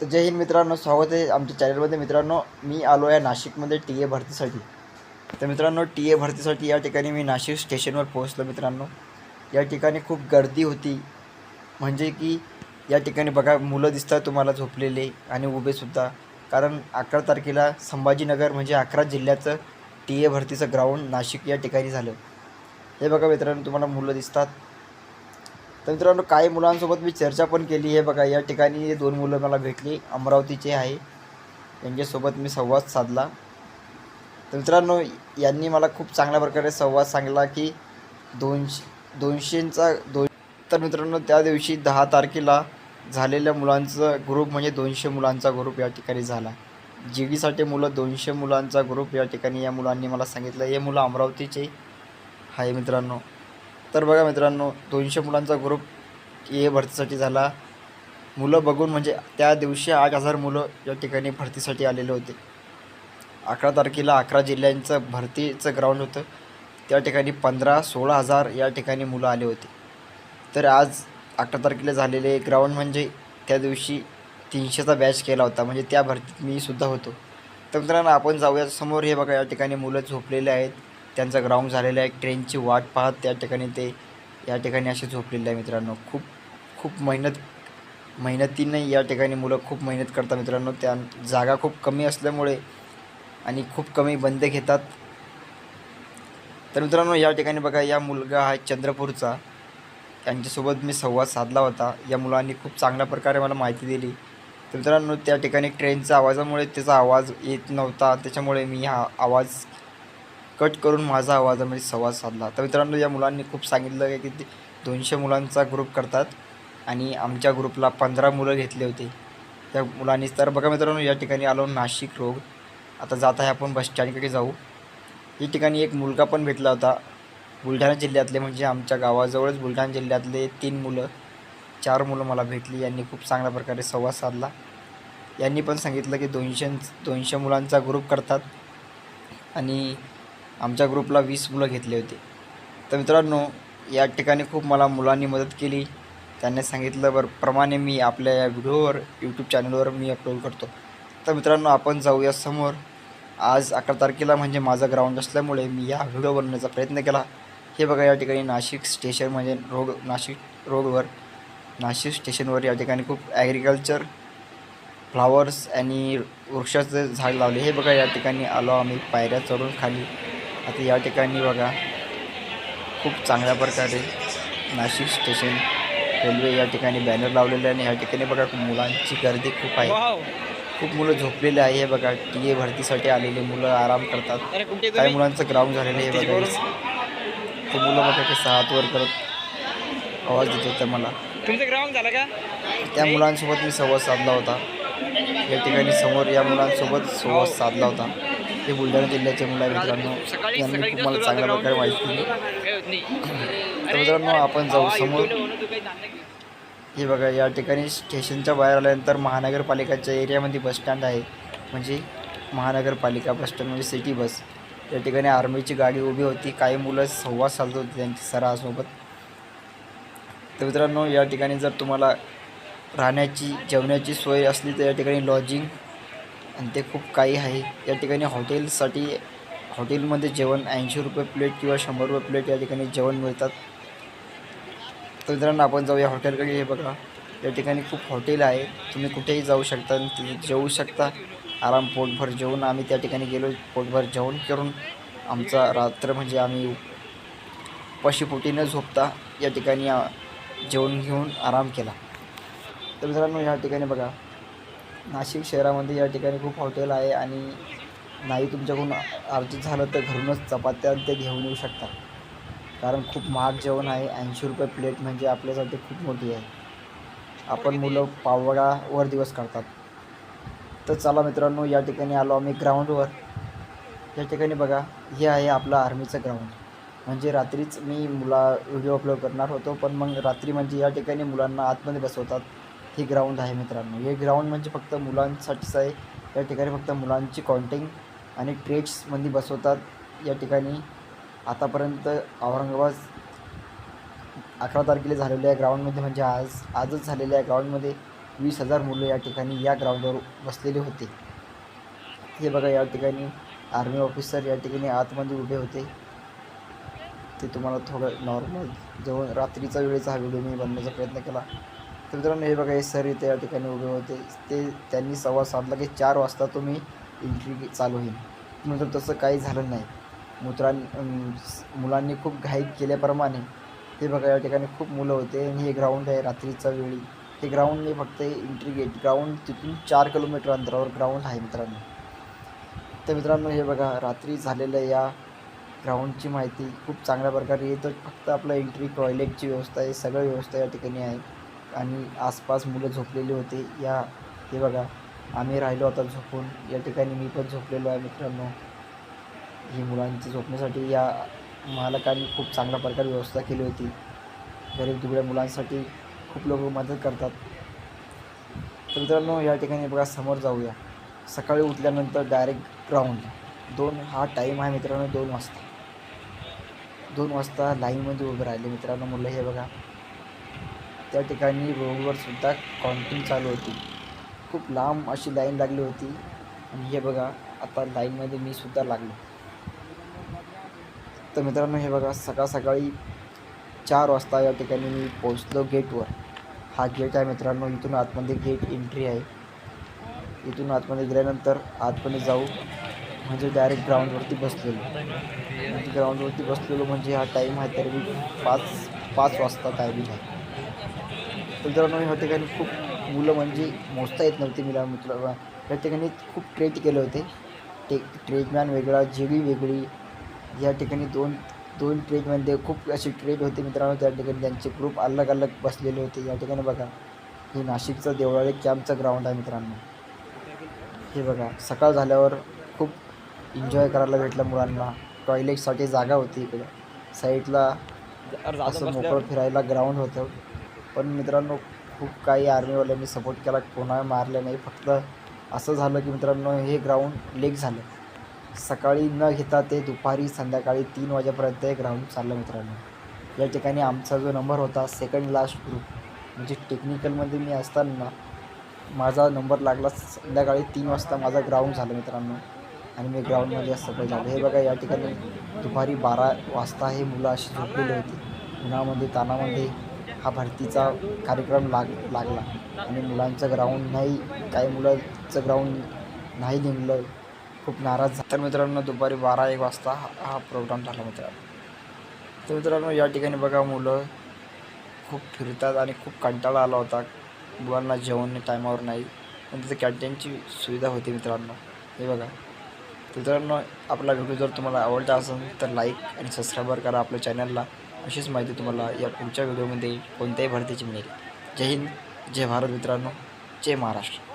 तर जय हिंद मित्रांनो स्वागत आहे आमच्या चॅनलमध्ये मित्रांनो मी आलो आहे नाशिकमध्ये टी ए भरतीसाठी. तर मित्रांनो टी ए भरतीसाठी या ठिकाणी मी नाशिक स्टेशनवर पोहोचलो मित्रांनो. या ठिकाणी खूप गर्दी होती. म्हणजे की या ठिकाणी बघा मुलं दिसतात तुम्हाला झोपलेले आणि उभेसुद्धा कारण अकरा तारखेला संभाजीनगर म्हणजे अकरा जिल्ह्याचं टी ए भरतीचं ग्राउंड नाशिक या ठिकाणी झालं. हे बघा मित्रांनो तुम्हाला मुलं दिसतात. तर मित्रांनो काही मुलांसोबत मी चर्चा पण केली आहे. बघा या ठिकाणी दोन मुलं मला भेटली. अमरावतीचे आहे. त्यांच्यासोबत मी संवाद साधला. तर मित्रांनो यांनी मला खूप चांगल्या प्रकारे संवाद सांगला की दोनशे दोनशेंचा दोन तर मित्रांनो त्या दिवशी दहा तारखेला झालेल्या मुलांचा ग्रुप म्हणजे दोनशे मुलांचा ग्रुप या ठिकाणी झाला. जीडीसाठी मुलं दोनशे मुलांचा ग्रुप या ठिकाणी या मुलांनी मला सांगितलं. हे मुलं अमरावतीचे आहे मित्रांनो. तर बघा मित्रांनो दोनशे मुलांचा ग्रुप ए भरतीसाठी झाला. मुलं बघून म्हणजे त्या दिवशी आठ हजार मुलं या ठिकाणी भरतीसाठी आलेले होते. अकरा तारखेला अकरा जिल्ह्यांचं भरतीचं ग्राउंड होतं. त्या ठिकाणी पंधरा सोळा हजार या ठिकाणी मुलं आले होते. तर आज अकरा तारखेला झालेले ग्राउंड म्हणजे त्या दिवशी तीनशेचा बॅच केला होता. म्हणजे त्या भरतीत मी सुद्धा होतो. तर मित्रांनो आपण जाऊया. समोर हे बघा या ठिकाणी मुलं झोपलेले आहेत. त्यांचा ग्राउंड झालेला आहे. ट्रेनची वाट पाहत त्या ठिकाणी ते या ठिकाणी असे झोपलेले आहे मित्रांनो. खूप खूप मेहनत मेहनतीने या ठिकाणी मुलं खूप मेहनत करतात मित्रांनो. त्या जागा खूप कमी असल्यामुळे आणि खूप कमी बंद घेतात. तर मित्रांनो या ठिकाणी बघा या मुलगा हा चंद्रपूरचा. त्यांच्यासोबत मी संवाद साधला होता. या मुलांनी खूप चांगल्या प्रकारे मला माहिती दिली. तर मित्रांनो त्या ठिकाणी ट्रेनच्या आवाजामुळे त्याचा आवाज येत नव्हता. त्याच्यामुळे मी हा आवाज कट करून माझा आवाजामध्ये संवाद साधला. तर मित्रांनो या मुलांनी खूप सांगितलं की ते दोनशे मुलांचा ग्रुप करतात आणि आमच्या ग्रुपला पंधरा मुलं घेतले होते. त्या मुलांनी तर बघा मित्रांनो या ठिकाणी आलो नाशिक रोड. आता जात आहे आपण बस स्टँडकडे जाऊ. या ठिकाणी एक मुलगा पण भेटला होता. बुलढाणा जिल्ह्यातले म्हणजे आमच्या गावाजवळच बुलढाणा जिल्ह्यातले तीन मुलं चार मुलं मला भेटली. यांनी खूप चांगल्या प्रकारे संवाद साधला. यांनी पण सांगितलं की दोनशे दोनशे मुलांचा ग्रुप करतात आणि आमच्या ग्रुपला वीस मुलं घेतले होते. तर मित्रांनो या ठिकाणी खूप मला मुलांनी मदत केली. त्यांनी सांगितलं बर प्रमाणे मी आपल्या या व्हिडिओवर यूट्यूब चॅनलवर मी अपलोड करतो. तर मित्रांनो आपण जाऊया समोर. आज अकरा तारखेला म्हणजे माझा ग्राउंड असल्यामुळे मी या व्हिडिओ बनवण्याचा प्रयत्न केला. हे बघा या ठिकाणी नाशिक स्टेशन म्हणजे रोड नाशिक रोडवर नाशिक स्टेशनवर या ठिकाणी खूप ॲग्रिकल्चर फ्लावर्स आणि वृक्षाचं झाड लावले. हे बघा या ठिकाणी आलो आम्ही पायऱ्या चढून खाली. आता या ठिकाणी बघा खूप चांगल्या प्रकारे नाशिक स्टेशन रेल्वे या ठिकाणी बॅनर लावलेले आहे आणि या ठिकाणी बघा मुलांची गर्दी खूप आहे. खूप मुलं झोपलेले आहे हे बघा टी ए भरतीसाठी आलेले मुलं आराम करतात. काही मुलांचं ग्राउंड झालेलं आहे बघा. ते मुलं बघा कसे हात वर करत आवाज देत होते मला. तुमचं ग्राउंड झालं का? त्या मुलांसोबत मी संवाद साधला होता. या ठिकाणी समोर या मुलांसोबत संवाद साधला होता. हे बुलढाणा जिल्ह्याचे मुलं मित्रांनो यांनी खूप मला चांगल्या प्रकारे माहिती दिली. तर मित्रांनो आपण जाऊ समोर. हे बघा या ठिकाणी स्टेशनच्या बाहेर आल्यानंतर महानगरपालिकाच्या एरियामध्ये बसस्टँड आहे. म्हणजे महानगरपालिका बसस्टँड म्हणजे सिटी बस. या ठिकाणी आर्मीची गाडी उभी होती. काही मुलं संवाद साधत होती त्यांची सरासोबत. तर मित्रांनो या ठिकाणी जर तुम्हाला राहण्याची जेवणाची सोय असली तर या ठिकाणी लॉजिंग आणि ते खूप काही आहे. या ठिकाणी हॉटेलसाठी हॉटेलमध्ये जेवण ऐंशी रुपये प्लेट किंवा शंभर रुपये प्लेट या ठिकाणी जेवण मिळतात. तर मित्रांनो आपण जाऊया हॉटेलकडे. हे बघा या ठिकाणी खूप हॉटेल आहे. तुम्ही कुठेही जाऊ शकता आणि तिथे जेवू शकता. आराम पोटभर जेवून आम्ही त्या ठिकाणी गेलो. पोटभर जेवण करून आमचा रात्र म्हणजे आम्ही पशीपोटी न झोपता. या ठिकाणी जेवण घेऊन आराम केला. तर मित्रांनो या ठिकाणी बघा नाशिक शहरामध्ये या ठिकाणी खूप हॉटेल आहे आणि नाही तुमच्याकडून अर्जित झालं तर घरूनच चपात्या ते घेऊन येऊ शकता. कारण खूप महाग जेवण आहे. ऐंशी रुपये प्लेट म्हणजे आपल्यासाठी खूप मोठी आहे. आपण मुलं पावडावर दिवस काढतात. तर चला मित्रांनो या ठिकाणी आलो आम्ही ग्राउंडवर. या ठिकाणी बघा हे आहे आपलं आर्मीचं ग्राउंड. म्हणजे रात्रीच मी मुला व्हिडिओ अपलोड करणार होतो पण मग रात्री म्हणजे या ठिकाणी मुलांना आतमध्ये बसवतात. हे ग्राउंड आहे मित्रांनो. हे ग्राउंड म्हणजे फक्त मुलांसाठीच आहे. या ठिकाणी फक्त मुलांची काउंटिंग आणि ट्रेड्समध्ये बसवतात. या ठिकाणी आतापर्यंत औरंगाबाद अकरा तारखेला झालेल्या ग्राउंडमध्ये म्हणजे आज आजच झालेल्या ग्राउंडमध्ये वीस हजार मुलं या ठिकाणी या ग्राउंडवर बसलेले होते. हे बघा या ठिकाणी आर्मी ऑफिसर या ठिकाणी आतमध्ये उभे होते. ते तुम्हाला थोडं नॉर्मल जेव्हा रात्रीचा वेळेचा हा व्हिडिओ मी बनवण्याचा प्रयत्न केला तर मित्रांनो हे बघा हे सर इथे या ठिकाणी उभे होते. ते त्यांनी संवाद साधला की चार वाजता तुम्ही एंट्री चालू होईल. नंतर तसं काही झालं नाही. मुत्रां मुलांनी खूप घाई केल्याप्रमाणे ते बघा या ठिकाणी खूप मुलं होते. आणि हे ग्राउंड आहे रात्रीचा वेळी. हे ग्राउंड नाही फक्त एंट्री गेट ग्राउंड तिथून चार किलोमीटर अंतरावर ग्राउंड आहे मित्रांनो. तर मित्रांनो हे बघा रात्री झालेल्या या ग्राउंडची माहिती खूप चांगल्या प्रकारे येतं. फक्त आपलं एंट्री टॉयलेटची व्यवस्था आहे. सगळं व्यवस्था या ठिकाणी आहे. आणि आसपास मुलं झोपलेली होते. या हे बघा आम्ही राहिलो आता झोपून. या ठिकाणी मी पण झोपलेलो आहे मित्रांनो. ही मुलांची झोपण्यासाठी या मालकांनी खूप चांगल्या प्रकारे व्यवस्था केली होती. गरीब दुबळ्या मुलांसाठी खूप लोक मदत करतात. तर मित्रांनो या ठिकाणी बघा समोर जाऊया. सकाळी उठल्यानंतर डायरेक्ट ग्राउंड दोन हा टाईम आहे मित्रांनो दोन वाजता. दोन वाजता लाईनमध्ये उभे राहिले मित्रांनो मुलं हे बघा. त्या ठिकाणी रोडवर सुद्धा काउंटिंग चालू होती. खूप लांब अशी लाईन लागली होती. आणि हे बघा आता लाईनमध्ये मी सुद्धा लागलो. तर मित्रांनो हे बघा सकाळ सकाळी चार वाजता या ठिकाणी मी पोचलो गेटवर. हा गेट आहे मित्रांनो इथून आतमध्ये गेट एंट्री आहे. इथून आतमध्ये गेल्यानंतर आतमध्ये जाऊ म्हणजे डायरेक्ट ग्राउंडवरती बसलेलो. म्हणजे ग्राउंडवरती बसलेलो म्हणजे हा टाईम आहे तरी मी पाच पाच वाजता टायमिंग आहे. मित्रांनो या ठिकाणी खूप मुलं म्हणजे मोजता येत नव्हती मला मित्र या ठिकाणी खूप ट्रेट केले होते. टे ट्रेडमॅन वेगळा जेडी वेगळी. या ठिकाणी दोन दोन ट्रेडमध्ये खूप असे ट्रेड होते मित्रांनो. त्या ठिकाणी त्यांचे ग्रुप अलग अलग बसलेले होते. या ठिकाणी बघा. हे नाशिकचं देवळाली कॅम्पचं ग्राउंड आहे मित्रांनो. हे बघा. सकाळ झाल्यावर खूप एन्जॉय करायला भेटलं मुलांना. टॉयलेटसाठी जागा होती इकडे. साईडला असं मोकळं फिरायला ग्राउंड होतं. पण मित्रांनो खूप काही आर्मीवाल्यांनी सपोर्ट केला. कोणा मारलं नाही. फक्त असं झालं की मित्रांनो हे ग्राउंड लेक झालं. सकाळी न घेता ते दुपारी संध्याकाळी तीन वाजेपर्यंत हे ग्राउंड चाललं मित्रांनो. या ठिकाणी आमचा जो नंबर होता सेकंड लास्ट ग्रुप म्हणजे टेक्निकलमध्ये मी असताना माझा नंबर लागला संध्याकाळी तीन वाजता माझा ग्राउंड झालं मित्रांनो. आणि मी ग्राउंडमध्ये सगळं झालं. हे बघा या ठिकाणी दुपारी बारा वाजता हे मुलं अशी झोपलेली होती. उन्हामध्ये तानामध्ये हा भरतीचा कार्यक्रम लाग लागला. आणि मुलांचं ग्राउंड नाही काही मुलांचं ग्राउंड नाही निघलं खूप नाराज झाला. तर मित्रांनो दुपारी बारा एक वाजता हा हा प्रोग्राम झाला मित्रांनो. तर मित्रांनो या ठिकाणी बघा मुलं खूप फिरतात आणि खूप कंटाळा आला होता. मुलांना जेवण टायमावर नाही. पण तिथे कॅन्टीनची सुविधा होती मित्रांनो. हे बघा. मित्रांनो आपला व्हिडिओ जर तुम्हाला आवडला असेल तर लाईक आणि सबस्क्राईबर करा आपल्या चॅनलला अशीच माहिती तुम्हाला या पुढच्या व्हिडिओमध्ये कोणत्याही भरतीची मिळेल जय हिंद जय भारत मित्रांनो जय महाराष्ट्र.